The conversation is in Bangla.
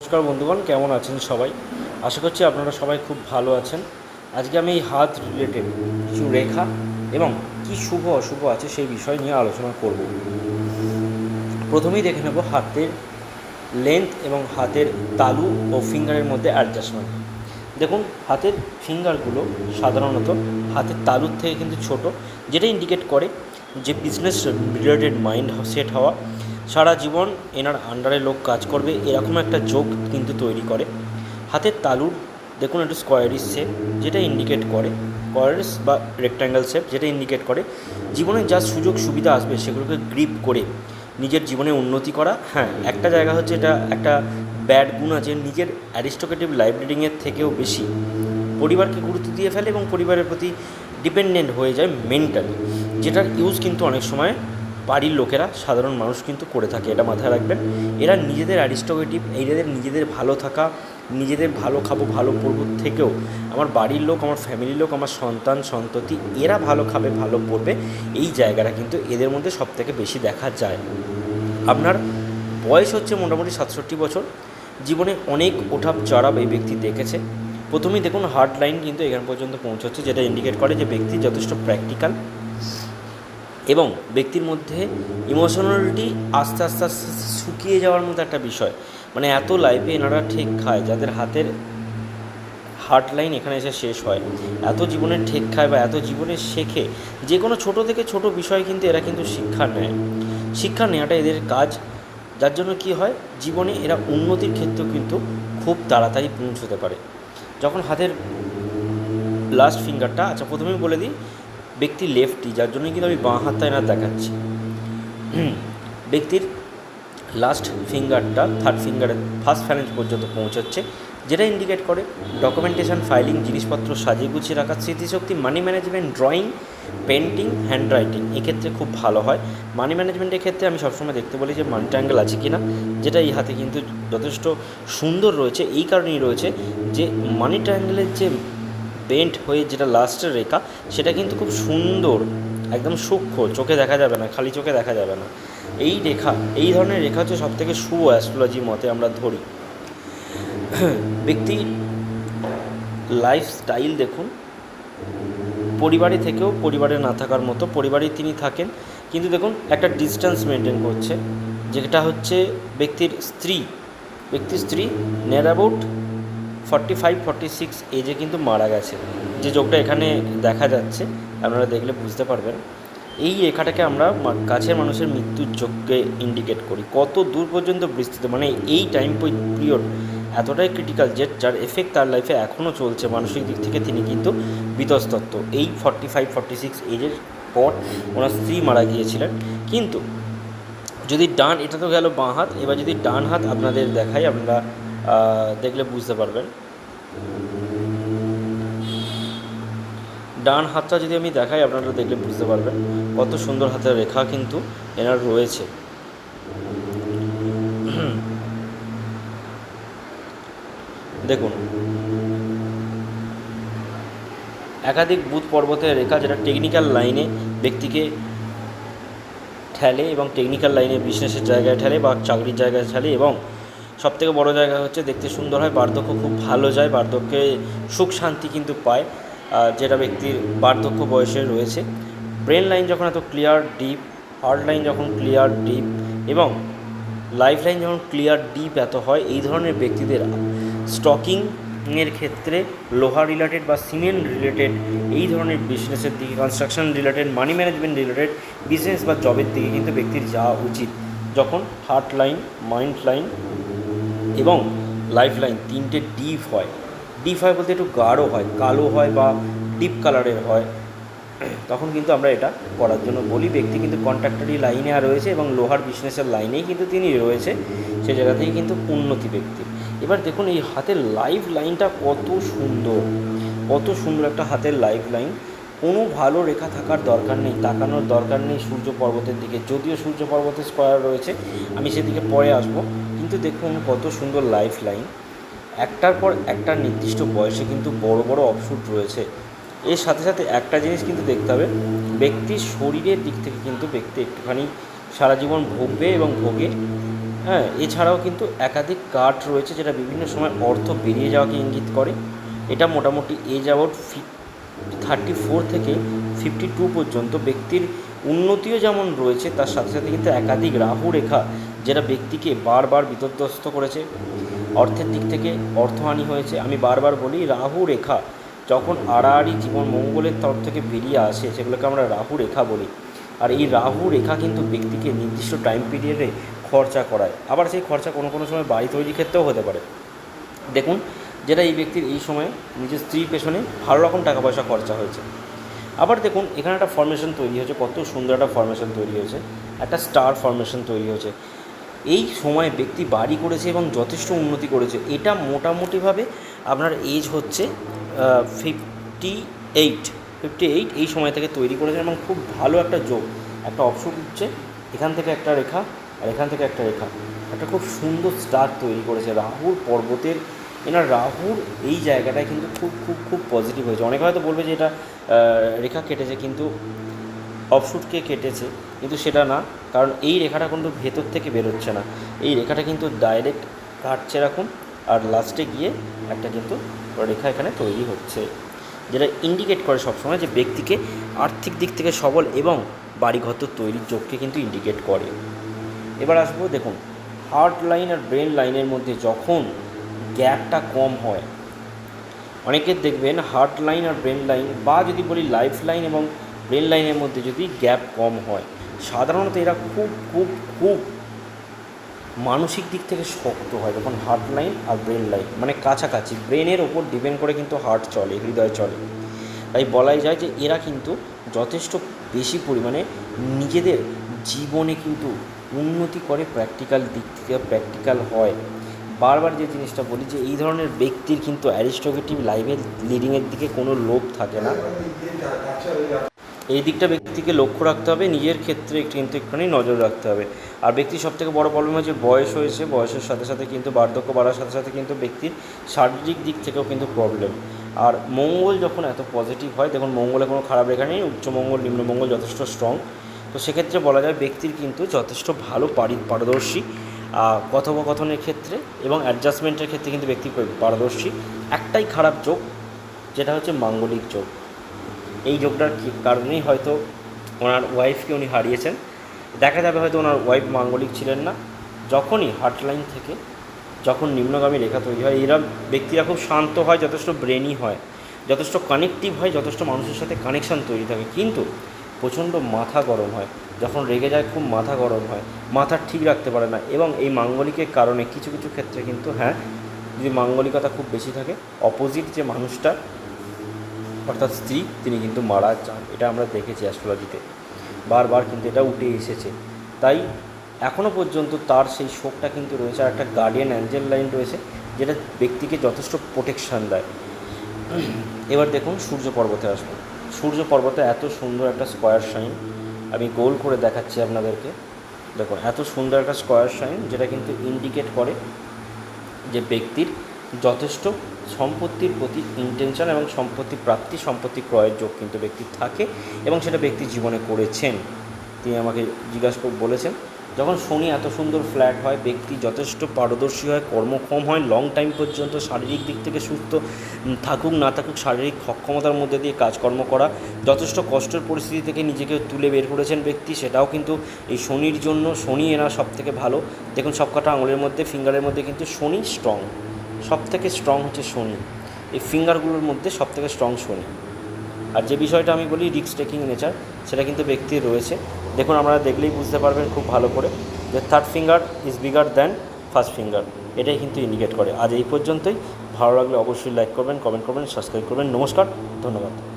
নমস্কার বন্ধুগণ, কেমন আছেন সবাই? আশা করছি আপনারা সবাই খুব ভালো আছেন। আজকে আমি এই হাত রিলেটেড কিছু রেখা এবং কি শুভ অশুভ আছে সেই বিষয় নিয়ে আলোচনা করব। প্রথমেই দেখে নেব হাতের লেন্থ এবং হাতের তালু ও ফিঙ্গারের মধ্যে অ্যাডজাস্টমেন্ট দেখুন, হাতের ফিঙ্গারগুলো সাধারণত হাতের তালুর থেকে কিন্তু ছোট, যেটা ইন্ডিকেট করে যে বিজনেস রিলেটেড মাইন্ড সেট হওয়া সারা জীবন এনার আন্ডারে লোক কাজ করবে, এরকম একটা যোগ কিন্তু তৈরি করে। হাতের তালুর, দেখুন একটু স্কোয়ারিস শেপ যেটা ইন্ডিকেট করে স্কোয়ারিস বা রেক্ট্যাঙ্গেল শেপ যেটা ইন্ডিকেট করে। জীবনে যা সুযোগ সুবিধা আসবে সেগুলোকে গ্রিপ করে নিজের জীবনে উন্নতি করা। হ্যাঁ একটা জায়গা হচ্ছে এটা, একটা ব্যাড গুণ আছে, নিজের অ্যারিস্টোক্রেটিভ লাইব্রেরিংয়ের থেকেও বেশি। পরিবারকে গুরুত্ব দিয়ে ফেলে এবং পরিবারের প্রতি ডিপেন্ডেন্ট হয়ে যায় মেন্টালি যেটার ইউজ কিন্তু অনেক সময় বাড়ির লোকেরা, সাধারণ মানুষ কিন্তু করে থাকে, এটা মাথায় রাখবেন। এরা নিজেদের অ্যারিস্টোক্রেটিভ, এদের নিজেদের ভালো থাকা, নিজেদের ভালো খাব, ভালো পড়ব থেকেও আমার বাড়ির লোক, আমার ফ্যামিলির লোক, আমার সন্তান, সন্ততি, এরা ভালো খাবে, ভালো পড়বে এই জায়গাটা কিন্তু এদের মধ্যে সব থেকে বেশি দেখা যায়। আপনার বয়স হচ্ছে মোটামুটি সাতষট্টি বছর, জীবনে অনেক ওঠাপ চড়াপ এই ব্যক্তি দেখেছে। প্রথমেই দেখুন হার্ড লাইন কিন্তু এখান পর্যন্ত পৌঁছচ্ছে, যেটা ইন্ডিকেট করে যে ব্যক্তি যথেষ্ট প্র্যাকটিক্যাল এবং ব্যক্তির মধ্যে ইমোশনালিটি আস্তে আস্তে আস্তে শুকিয়ে যাওয়ার মতো একটা বিষয়। মানে এত লাইফে এনারা ঠিক খায়, যাদের হাতের হার্ট লাইন এখানে এসে শেষ হয়। এত জীবনের ঠেক খায় বা এত জীবনে শেখে যে কোনো ছোট থেকে ছোট বিষয় কিন্তু এরা কিন্তু শিক্ষা নেয়। শিক্ষা নেওয়াটা এদের কাজ। যার জন্য কি হয়? জীবনে এরা উন্নতির ক্ষেত্রেও কিন্তু খুব তাড়াতাড়ি পৌঁছতে পারে। যখন হাতের লাস্ট ফিঙ্গারটা আচ্ছা প্রথমেই বলে দিই ব্যক্তি লেফটি যার জন্য কিন্তু আমি বাঁ হাতটা এনার দেখাচ্ছি। ব্যক্তির লাস্ট ফিঙ্গারটা থার্ড ফিঙ্গারের ফার্স্ট ফ্যালেন্স পর্যন্ত পৌঁছচ্ছে, যেটা ইন্ডিকেট করে ডকুমেন্টেশন ফাইলিং জিনিসপত্র সাজিয়ে গুছিয়ে রাখা, স্মৃতিশক্তি money management drawing painting handwriting এক্ষেত্রে খুব ভালো হয়। মানি ম্যানেজমেন্টের ক্ষেত্রে আমি সবসময় দেখতে বলি যে মানি ট্রাঙ্গেল আছে কি না যেটা এই হাতে কিন্তু যথেষ্ট সুন্দর রয়েছে, এই কারণেই রয়েছে যে মানি ট্রাঙ্গেলের যে বেন্ট হয়ে যেটা লাস্টের রেখা, সেটা কিন্তু খুব সুন্দর, একদম সূক্ষ্ম, চোখে দেখা যাবে না, খালি চোখে দেখা যাবে না। এই রেখা, এই ধরনের রেখা হচ্ছে সব থেকে শুভ অ্যাস্ট্রোলজি মতে আমরা ধরি। ব্যক্তি লাইফস্টাইল দেখুন, পরিবারে থেকেও পরিবারে না থাকার মতো পরিবারে তিনি থাকেন, কিন্তু দেখুন একটা ডিস্টেন্স মেনটেন করছে, যেটা হচ্ছে ব্যক্তির স্ত্রী ব্যক্তির স্ত্রী near about forty five forty six এজে কিন্তু মারা গেছে। যে যোগটা এখানে দেখা যাচ্ছে, আপনারা দেখলে বুঝতে পারবেন। এই রেখাটাকে আমরা কাছের মানুষের মৃত্যুর যোগকে ইন্ডিকেট করি। কত দূর পর্যন্ত বিস্তৃত মানে এই টাইম পিরিয়ড এতটাই ক্রিটিক্যাল যে যার এফেক্ট তার লাইফে এখনও চলছে মানসিক দিক থেকে তিনি কিন্তু বিতস্তত্ত্ব এই ফর্টি ফাইভ ফর্টি সিক্স এজের পর ওনার স্ত্রী মারা গিয়েছিলেন। কিন্তু যদি ডান, এটা তো গেল বাঁ হাত, এবার যদি ডান হাত আপনাদের দেখাই আপনারা দেখলে বুঝতে পারবেন। ডান হাতটা যদি আমি দেখাই, আপনারা দেখলে বুঝতে পারবেন। কত সুন্দর হাতের রেখা কিন্তু এনার রয়েছে। দেখুন। একাধিক বুধ পর্বতের রেখা যেটা টেকনিক্যাল লাইনে ব্যক্তিকে ঠেলে এবং টেকনিক্যাল লাইনে বিজনেসের জায়গায় ঠেলে বা চাকরির জায়গায় ঠেলে এবং সবথেকে বড় জায়গা হচ্ছে দেখতে সুন্দর হয়, বার্ধক্য খুব ভালো যায়, বার্ধক্যে সুখ শান্তি কিন্তু পায় যেটা ব্যক্তির বার্ধক্য বয়সে রয়েছে। ব্রেন লাইন যখন এত ক্লিয়ার ডিপ হার্ট লাইন যখন ক্লিয়ার ডিপ এবং লাইফ লাইন যখন ক্লিয়ার ডিপ এত হয়, এই ধরনের ব্যক্তিদের স্টকিং এর ক্ষেত্রে লোহা রিলেটেড বা সিমেন্ট রিলেটেড এই ধরনের বিজনেসের দিকে construction related money management related business বা জবের দিকে কিন্তু ব্যক্তির যাওয়া উচিত। যখন হার্ট লাইন মাইন্ড লাইন এবং লাইফ লাইন তিনটে ডিপ হয়। ডিপ হয় বলতে একটু গাঢ় হয়, কালো হয় বা ডিপ কালারের হয়। তখন কিন্তু আমরা এটা করার জন্য বলি। ব্যক্তি কিন্তু কন্ট্রাক্টারি লাইনে আর রয়েছে এবং লোহার বিজনেসের লাইনেই কিন্তু তিনি রয়েছে। সে জায়গাতেই কিন্তু উন্নতি ব্যক্তি। এবার দেখুন এই হাতের লাইফ লাইনটা কত সুন্দর। কত সুন্দর একটা হাতের লাইফ লাইন কোনো ভালো রেখা থাকার দরকার নেই, তাকানোর দরকার নেই সূর্য পর্বতের দিকে। যদিও সূর্য পর্বতের স্কোয়ার রয়েছে, আমি সেদিকে পরে আসব। কিন্তু দেখুন কত সুন্দর লাইফ লাইন একটার পর একটা নির্দিষ্ট বয়সে কিন্তু বড় বড় অপশুট রয়েছে। এর সাথে সাথে একটা জিনিস কিন্তু দেখতে হবে, ব্যক্তির শরীরের দিক থেকে কিন্তু ব্যক্তি একটুখানি সারা জীবন ভোগবে এবং ভোগে। হ্যাঁ এছাড়াও কিন্তু একাধিক কার্ড রয়েছে যেটা বিভিন্ন সময় অর্থ বেরিয়ে যাওয়াকে ইঙ্গিত করে। এটা মোটামুটি এজ অ্যাবাউট থার্টি ফোর থেকে ফিফটি টু পর্যন্ত ব্যক্তির উন্নতিও যেমন রয়েছে, তার সাথে সাথে কিন্তু একাধিক রাহু রেখা যেটা ব্যক্তিকে বারবার বিতর্দস্ত করেছে, অর্থের দিক থেকে অর্থহানি হয়েছে। আমি বারবার বলি, রাহু রেখা যখন আড়াআড়ি জীবন মঙ্গলের তরফ থেকে বেরিয়ে আসে, সেগুলোকে আমরা রাহু রেখা বলি। আর এই রাহু রেখা কিন্তু ব্যক্তিকে নির্দিষ্ট টাইম পিরিয়ডে খরচা করায়। আবার সেই খরচা কোনো কোনো সময় বাড়ি তৈরির ক্ষেত্রেও হতে পারে। দেখুন, যেটা এই ব্যক্তির এই সময়ে নিজের স্ত্রীর পেছনে ভালো রকম টাকা পয়সা খরচা হয়েছে। আবার দেখুন, এখানে একটা ফর্মেশন তৈরি হয়েছে, কত সুন্দর একটা ফর্মেশন তৈরি হয়েছে। একটা স্টার ফরমেশন তৈরি হয়েছে। এই সময়ে ব্যক্তি বাড়ি করেছে এবং যথেষ্ট উন্নতি করেছে। এটা মোটামুটিভাবে আপনার এজ হচ্ছে ফিফটি এইট ফিফটি এইট এই সময় থেকে তৈরি করেছেন এবং খুব ভালো একটা যোগ একটা অপশন উঠছে এখান থেকে একটা রেখা আর এখান থেকে একটা রেখা। একটা খুব সুন্দর স্টার তৈরি করেছে। রাহুর পর্বতের, এনার রাহুর এই জায়গাটায় কিন্তু খুব খুব খুব পজিটিভ হয়েছে। অনেকে হয়তো বলবে যে এটা রেখা কেটেছে, কিন্তু অফশুটকে কেটেছে, কিন্তু সেটা না, কারণ এই রেখাটা কিন্তু ভেতর থেকে বেরোচ্ছে না। এই রেখাটা কিন্তু ডাইরেক্ট কাটছে এরকম, আর লাস্টে গিয়ে একটা কিন্তু রেখা এখানে তৈরি হচ্ছে, যেটা ইন্ডিকেট করে সবসময় যে ব্যক্তিকে আর্থিক দিক থেকে সবল এবং বাড়িঘর তৈরির যোগকে কিন্তু ইন্ডিকেট করে। এবার আসব দেখুন হার্ট লাইন আর ব্রেন লাইনের মধ্যে যখন গ্যাপটা কম হয়, অনেকে দেখবেন হার্ট লাইন আর ব্রেন লাইন বা যদি বলি লাইফ লাইন এবং ব্রেন লাইনের মধ্যে যদি গ্যাপ কম হয়, সাধারণত এরা খুব খুব খুব মানসিক দিক থেকে শক্ত হয় যখন হার্ট লাইন আর ব্রেন লাইন মানে কাছাকাছি। ব্রেনের ওপর ডিপেন্ড করে কিন্তু হার্ট চলে, হৃদয় চলে। তাই বলাই যায় যে এরা কিন্তু যথেষ্ট বেশি পরিমাণে নিজেদের জীবনে কিন্তু উন্নতি করে প্র্যাকটিক্যাল দিক থেকে প্র্যাকটিক্যাল হয়। বারবার যে জিনিসটা বলি যে এই ধরনের ব্যক্তির কিন্তু অ্যারিস্টোক্রেটিভ লাইফের লিডিংয়ের দিকে কোনো লোভ থাকে না। এই দিকটা ব্যক্তিকে লক্ষ্য রাখতে হবে, নিজের ক্ষেত্রে একটু কিন্তু একটুখানি নজর রাখতে হবে। আর ব্যক্তির সবথেকে বড় প্রবলেম হচ্ছে বয়স হয়েছে, বয়সের সাথে সাথে কিন্তু বার্ধক্য বাড়ার সাথে সাথে কিন্তু ব্যক্তির শারীরিক দিক থেকেও কিন্তু প্রবলেম আর মঙ্গল যখন এত পজিটিভ হয়, দেখুন মঙ্গলে কোনো খারাপ রেখা নেই উচ্চমঙ্গল নিম্নমঙ্গল যথেষ্ট স্ট্রং তো সেক্ষেত্রে বলা যায় ব্যক্তির কিন্তু যথেষ্ট ভালো পারি পারদর্শী কথোপকথনের ক্ষেত্রে এবং অ্যাডজাস্টমেন্টের ক্ষেত্রে কিন্তু ব্যক্তি পারদর্শী। একটাই খারাপ যোগ যেটা হচ্ছে মাঙ্গলিক যোগ এই যোগটার কারণেই হয়তো ওনার ওয়াইফকে উনি হারিয়েছেন। দেখা যাবে হয়তো ওনার ওয়াইফ মাঙ্গলিক ছিলেন না। যখনই হার্টলাইন থেকে যখন নিম্নগামী রেখা তৈরি হয়, এরা ব্যক্তিরা খুব শান্ত হয়, যথেষ্ট ব্রেনি হয়, যথেষ্ট কানেকটিভ হয়, যথেষ্ট মানুষের সাথে কানেকশান তৈরি থাকে। কিন্তু প্রচণ্ড মাথা গরম হয়। যখন রেগে যায়, খুব মাথা গরম হয়। মাথা ঠিক রাখতে পারে না। এবং এই মাঙ্গলিকের কারণে কিছু কিছু ক্ষেত্রে কিন্তু হ্যাঁ যদি মাঙ্গলিকতা খুব বেশি থাকে অপোজিট যে মানুষটা অর্থাৎ স্ত্রী, তিনি কিন্তু মারা যান। এটা আমরা দেখেছি অ্যাস্ট্রোলজিতে বারবার কিন্তু এটা উঠে এসেছে। তাই এখনও পর্যন্ত তার সেই শোকটা কিন্তু রয়েছে আর একটা গার্ডিয়ান অ্যাঞ্জেল লাইন রয়েছে, যেটা ব্যক্তিকে যথেষ্ট প্রোটেকশান দেয়। এবার দেখুন সূর্য পর্বতে আসব। সূর্য পর্বতে এত সুন্দর একটা স্কোয়ার সাইন আমি গোল করে দেখাচ্ছি আপনাদেরকে। দেখুন, এত সুন্দর একটা স্কোয়ার সাইন যেটা কিন্তু ইন্ডিকেট করে যে ব্যক্তির যথেষ্ট সম্পত্তির প্রতি ইন্টেনশন এবং সম্পত্তি প্রাপ্তি, সম্পত্তি ক্রয়ের যোগ কিন্তু ব্যক্তির থাকে এবং সেটা ব্যক্তি জীবনে করেছেন। তিনি আমাকে জিজ্ঞাসা বলেছেন, যখন শনি এত সুন্দর ফ্ল্যাট হয়, ব্যক্তি যথেষ্ট পারদর্শী হয় কর্মক্ষম হয় লং টাইম পর্যন্ত শারীরিক দিক থেকে সুস্থ থাকুক, না থাকুক, শারীরিক সক্ষমতার মধ্যে দিয়ে কাজকর্ম করা, যথেষ্ট কষ্টের পরিস্থিতি থেকে নিজেকে তুলে বের করেছেন ব্যক্তি, সেটাও কিন্তু এই শনির জন্য, শনি সব থেকে ভালো। দেখুন সব সবকটা আঙুলের মধ্যে ফিঙ্গারের মধ্যে কিন্তু শনি স্ট্রং সব থেকে স্ট্রং হচ্ছে শনি। এই ফিঙ্গারগুলোর মধ্যে সব থেকে স্ট্রং শনি। আর যে বিষয়টা আমি বলি রিক্স টেকিং নেচার সেটা কিন্তু ব্যক্তির রয়েছে। দেখুন আমরা দেখলেই বুঝতে পারবেন খুব ভালো করে যে third finger is bigger than first finger এটাই কিন্তু ইন্ডিকেট করে। আজ এই পর্যন্তই। ভালো লাগলে অবশ্যই লাইক করবেন কমেন্ট করবেন সাবস্ক্রাইব করবেন। নমস্কার, ধন্যবাদ।